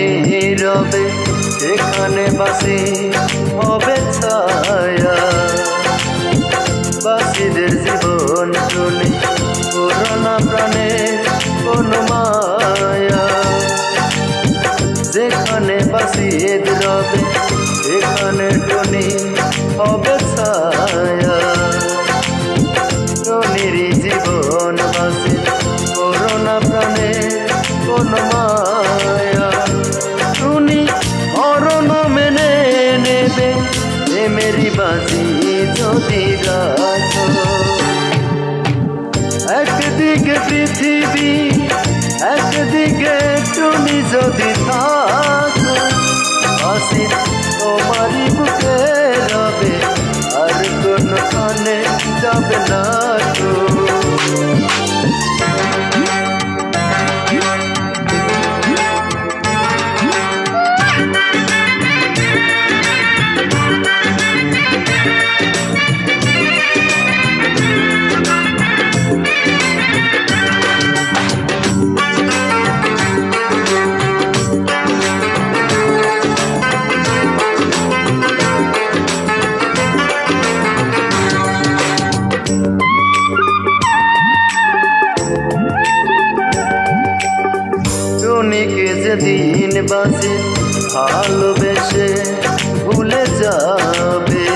যেখানে টুনি রবে সেখানে বাসি, হবে ছায়া। বাসিদের জীবন শুনে, পুরানা প্রাণে কোন মায়া। যেখানে বাসি রবে বিরত একদিকে পৃথিবী একদিকে তুমি যদি যেদিন বাসে ভালোবেসে ভুলে যাবে।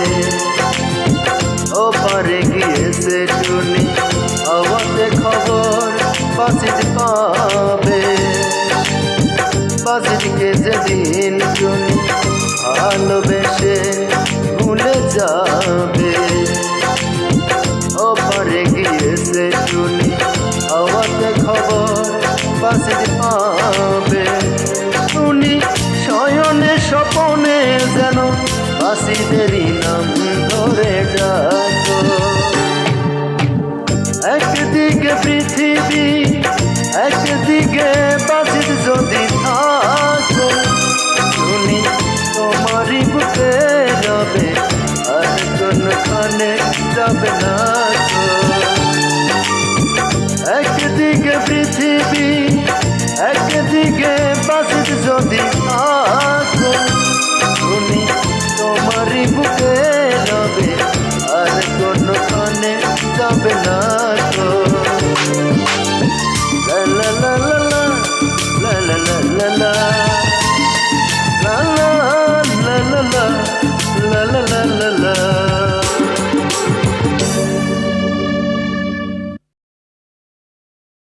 ও পারে গিয়েছে টুনি আওয়াজে খবর বাসিত পাবে। বাসিতকে যেদিন টুনি ভালোবেসে ভুলে যাবে। ও পারে গিয়েছে টুনি আওয়াজে খবর বাসিত পাবে। হাসিদেরই নাম ধরে ডাকো। একদিকে পৃথিবী, একদিকে বাসিত যদি থাকো, শুনি তোমারই বুকে যাবে আর কোনখানে যাবে না একদিকে পৃথিবী, একদিকে বাসিত যদি থাক